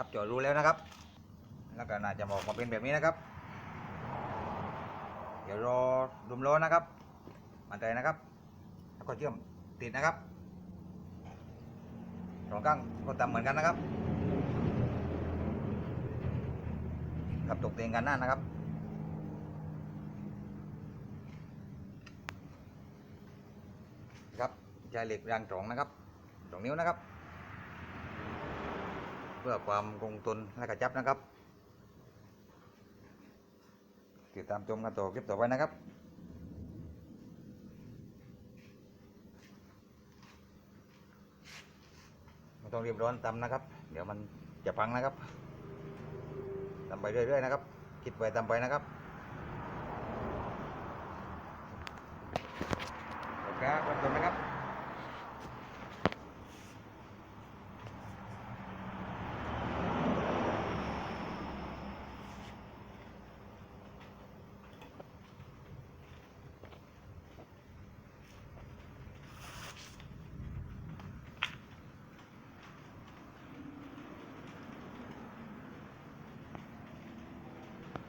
ครับจอดรูแล้วนะครับ แล้วก็น่าจะออกมาเป็นแบบนี้นะครับ เดี๋ยวรอดุมล้อนะครับ มันใจนะครับ แล้วก็เชื่อมติดนะครับสองข้างก็ทำเหมือนกันนะครับกับตกแต่งกันหน้านะครับครับใช้เหล็กรางสองนะครับสองนิ้วนะครับ พื่อความคงทนและกระชับนะครับ ติดตามชมกันต่อคลิปต่อไปนะครับไม่ต้องรีบร้อนตำนะครับ เดี๋ยวมันจะพังนะครับตำไปเรื่อยๆนะครับ คิดไปตำไปนะครับโอเคครับขอบคุณนะครับ